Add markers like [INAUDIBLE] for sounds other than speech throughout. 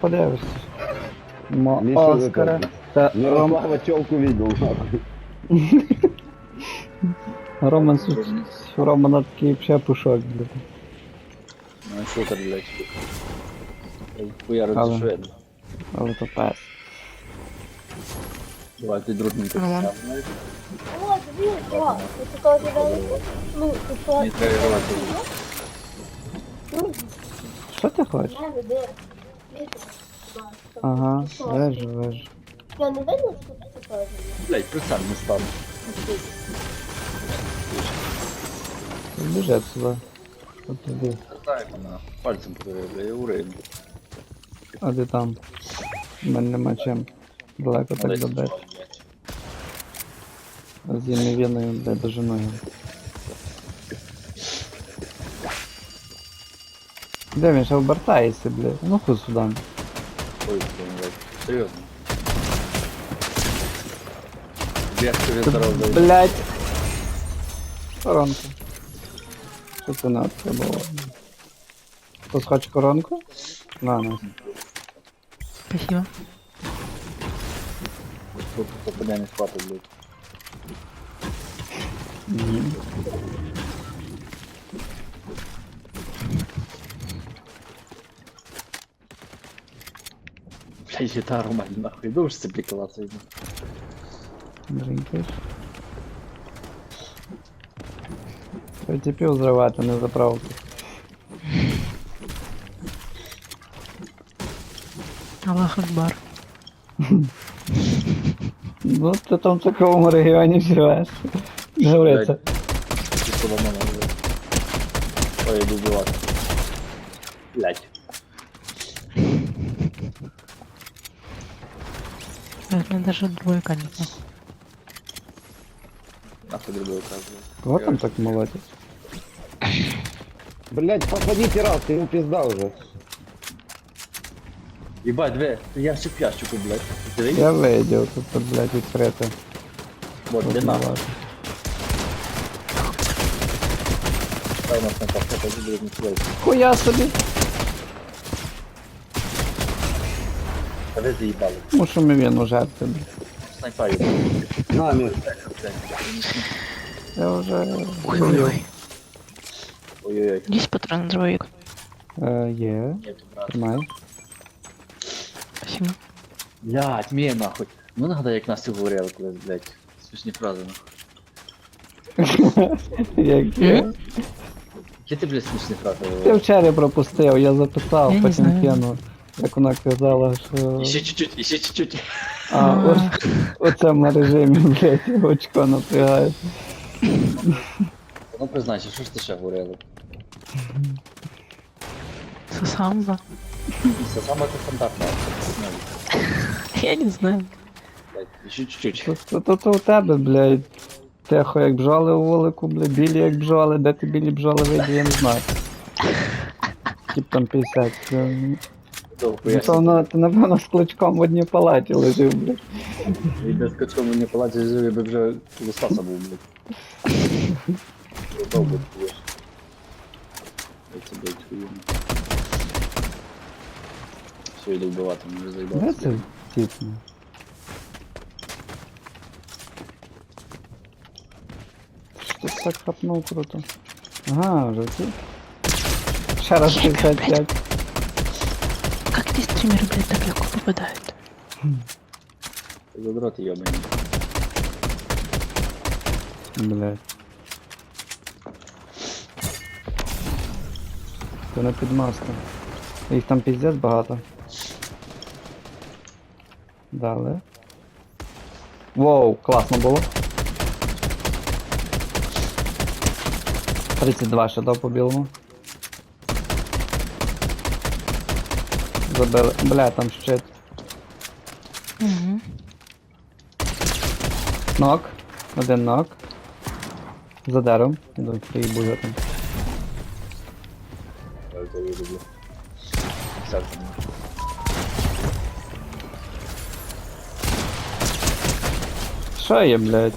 подивишся. Оскара. Та Ром... Мирослава челку видел. Роман с- Романа такий ще пушок, блядь. Ну, шутер, блядь. Хуяру Але. це шведно. Але то пес. Давай, ти дружненько Роман. став, знаєш. О, дивись, о, ти такого далеко? Ну, що? Не треба рвати. Ну, Що де. Ага, вижу, вижу. Я не видно, що ти такого? Блядь, прицель не стану. Біжи сюди. От туди. Так, вона пальцем подивив, бля, я урим. А де там? У мене нема чим. Далеко так добити. З ємовіною, блядь, дожиною. Де він ще обертається, блядь? Ну хуй сюди. Ой, блядь, серйозно. Як тобі здоров дай. Блядь. Коронку. Що це надо було? Хтось хоче коронку? На, на. Спасибо. Тут попадання хватить, блядь. Блядь, гітару мать нахуй. Думаєш, це приколаться йду. Дрінкаєш. Типів зривати, не заправки. Аллах Акбар. [LAUGHS] Ну, ти там в такому регіоні живеш. Не говориться. Ти соломона вже. Ой, я йду вбивати. Блядь. У меня даже двойка не было. Нахуй другой указываю. Кого там так молотять? Блять, попадите раз, ему пизда уже. Ебать, две, ящик в ящику, блядь. Ты видишь? Я видів, тут, тут блядь, відкрито. Вот, Тут где не нахуй. важно. Дай у нас на кафе, пойди, блядь, не сюда. Хуя собі! А вы заебали. Мушу ми він уже тобі. Снайпа ебать. Нами. Я вже... Ой-ой-ой. Ой-ой-ой. Есть патрон двоек. Е, є. Нет, брат. Тримай. Спасибо. Блядь, мне нахуй. Ну нагадай, як Настя говорила колись, блядь. Смішні фрази, нахуй. Як є? Які ти, блядь, смішні фрази Ти говорила? вчора пропустив, я записав, Я не потім знаю. кинув. Як вона казала, що... Іще чуть-чуть, іще чуть-чуть. А, о, у цьому режимі, блядь, очко напрягає. Ну признайся, що ж ти ще говорила? Сусамба. Це саме це стандартне. Ну, [LAUGHS] Я не знаю. Іще чуть-чуть. Тут, тут у тебе, блядь, тихо як бджоли у вулику, блядь, білі як бджоли, де ти білі бджоли вийде, я не знаю. Тип там 50. блядь. Довго поясню. Напевно, ти напевно з кличком в одній палаті лежив, блядь. І без качком мені палаці жив, я би вже до Стаса був, блядь. Довго будеш. Це, блядь, хуйно. Все, йду вбивати, мені вже Де заїбався. це тіпно? Що ти так хапнув круто? Ага, вже ті. Ще раз 55. Эти стримеры, блядь, так легко попадают? Задроти йобані. Блядь. Це не підмазка. Їх там піздець багато. Дали. Воу, класно було. 32 ще дав по білому. Забили. Бля, там щит. Угу. Нок. Один нок. За деревом. Іду приїбу за там. Я це люблю. Все, там. Що є, блядь?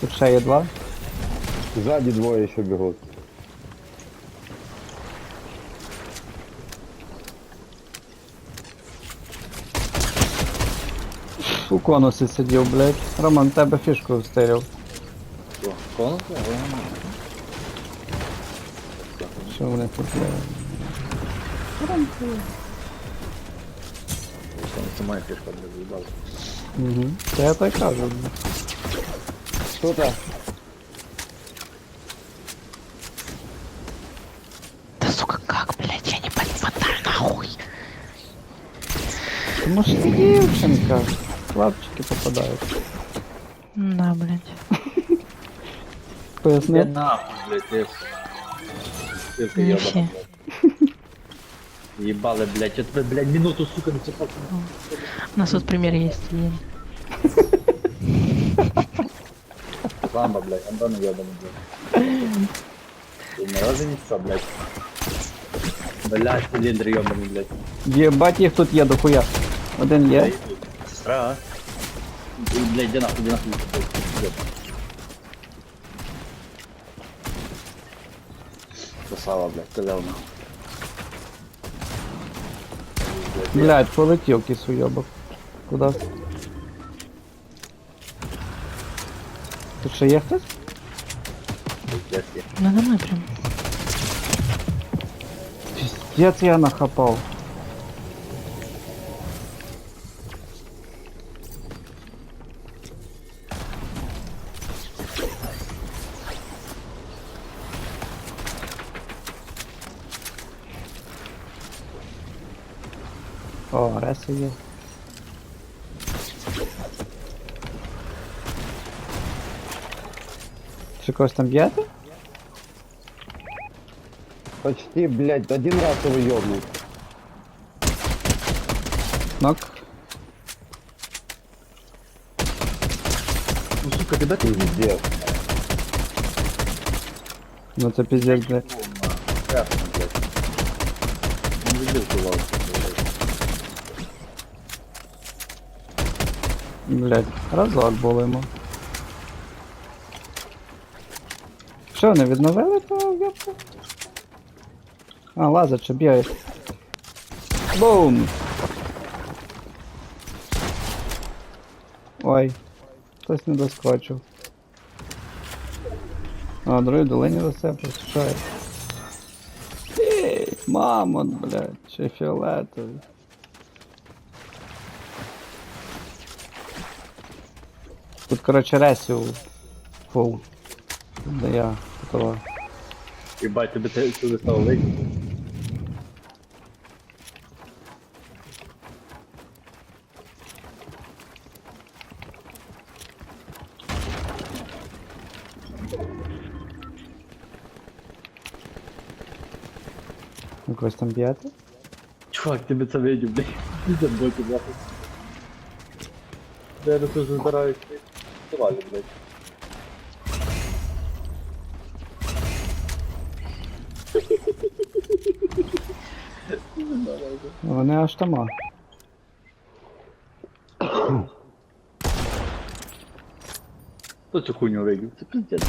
Тут ще є два. Сзади двое еще бегут. У конусі сидів, блядь. Роман, тебе фішку стирив. Що, конус? Ага. Що вони тут, блядь? Це моя фішка, не заїбав. Угу. Та я так кажу. блядь. Кто-то. Да сука, как, блядь, я не понимаю, нахуй. Тому що ти дівчинка. Лапчики попадають. Да, блядь. Не Поясни. нахуй, блядь, ти. Тирка Ні, єбана, ще. блядь. Ебали, блядь, я тебе, блядь, минуту, сука, не цепал. У нас вот пример есть. Лен. Ламба, блядь, андон ебаный, блядь. Ты ни разу не все, блядь. Блядь, цилиндр ебаный, блядь. Єбать їх тут є дохуя. Один є. Сестра, Блядь, иди нахуй, иди нахуй. блядь. Красава, блядь, сказал нахуй. Блядь, полетів кисуйобок. Куда? Тут ще є хтось? Пиздец. Надо мной прям. Піздець я нахапав. О, реси є. Чи когось там б'єте? Почти, блядь, один раз его ёбнул. Нок. Ну, сука, когда ты Пиздец. Ну це піздець, блядь. Блять, разок йому. Що, вони відновили того в'єпку? А, лазить, чи б'є. Бум! Ой, хтось не доскочив. А, другий долині за себе посушає. Ей, мамонт, блядь, чи фіолетовий. Тут, короче, ресів фул. Да я готова. Ебать, тебе те- сюди стало лейки. Ви когось там б'єте? Чувак, тебе це видів, блядь. Пиздец, боки, блядь. Я на це Давай, блядь. Вони аж тама. Хто цю хуйню видів? Це пиздец.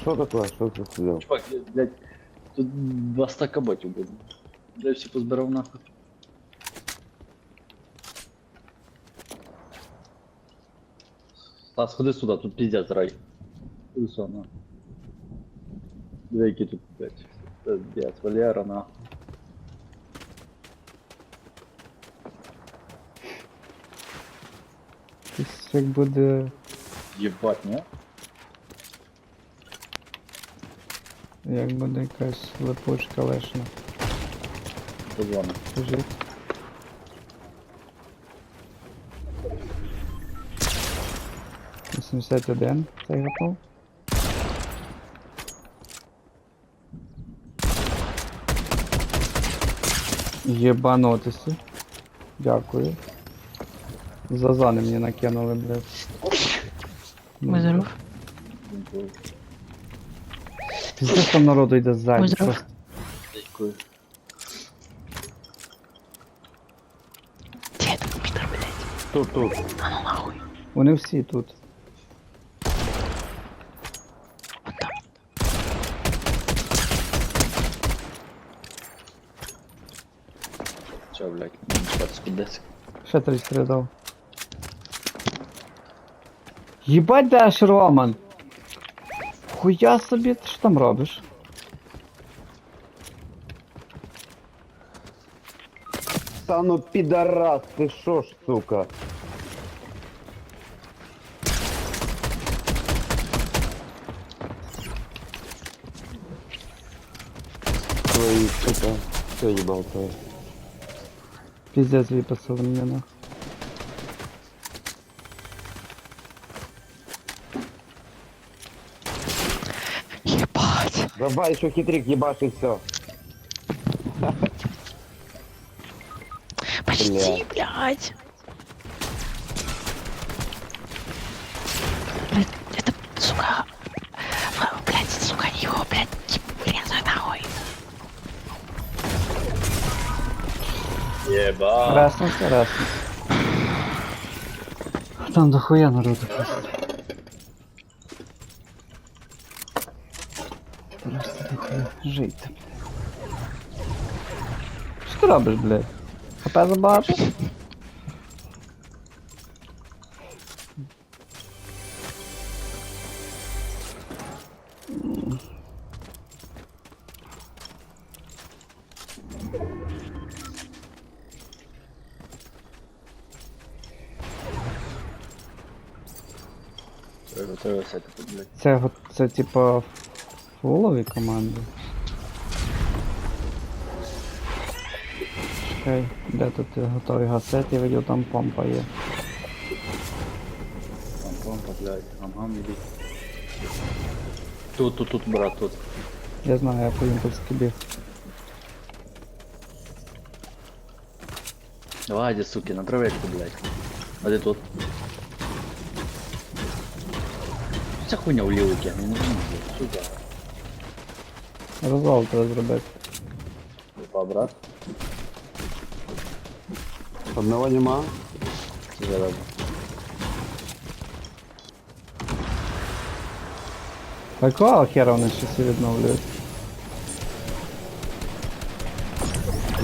Что такое? Что ты сделал? Чувак, блядь, тут два стака ботів буде. Я всі позбирав нахуй. Стас, ходи сюди, тут пиздец рай. Ходи сюди, на. Диви, які тут, блядь. Пиздец, Валера, нахуй. Якось як буде. Єбать, не? Як буде якась липучка лишна. Позвони. Скажіть. Вісімдесят один цей готов. Єбанотися. Дякую. Зазани мені накинули, блядь. Будь здоров. Піздець там народу йде ззаді. Будь здоров. просто. Дякую. Где этот Питер, блядь? Тут, тут. А ну нахуй. Вони всі тут. Чо, блядь, мені шпацьку десь. Ще 33 дав. Їбать даш, Роман! Хуя собі, ти що там робиш? Та ну підарас, ти шо ж, сука? Твої, сука, все їбал твоє. Піздець виписали меня нахуй. Ебать. Давай, еще хитрик їбаш и все. Почти. Блядь, Єба. Реснувся, реснувся. Там дохуя народу просто. Просто дохуя. Жить. Що ти робиш, блядь? ХП забагато? Приготуйся тут, блядь. Це, це типа фулові команди. Чекай, де тут готовий гасет, я видів там помпа є. Там помпа, блядь. Ага, іди. Тут, тут, тут, брат, тут. Я знаю, я по імпульськи біг. Давай, иди, суки, на травечку, блядь. А ты тут. Ця хуйня в лівики, я не знаю, блядь. Сука. Розвал треба зробити. Опа, брат. Одного нема. Рада. Якого хера вони ще всі відновлюють?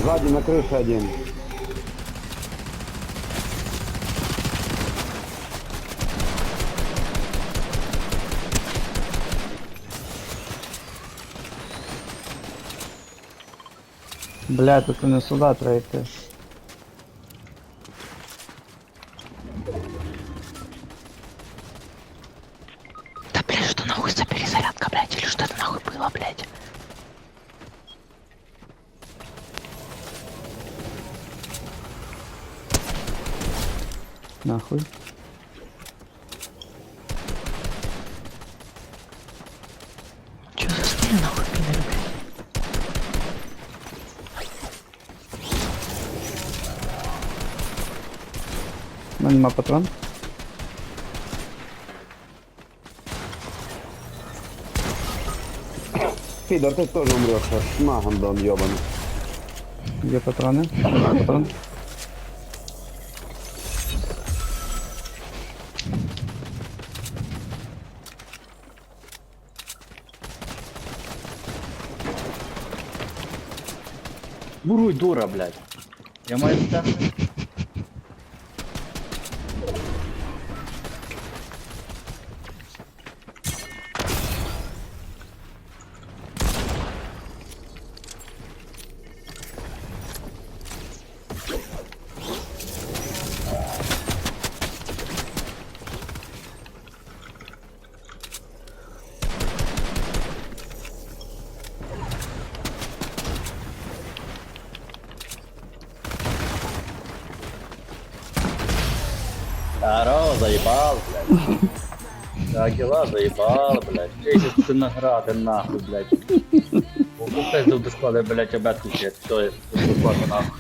Сзади на крыше один. Бля, тут не сюди треба йти. Мене нема патрон. Фидор, ты тоже умрешь, а на гандон ебаный. Патрони. Нема патрон. Буруй, дура, блядь. Я маю це. заебал, блядь. Агила заебал, блядь. Эти ты награды нахуй, блядь. Упустил до склада, блядь, обятку, блядь. Все, я бесплатно нахуй.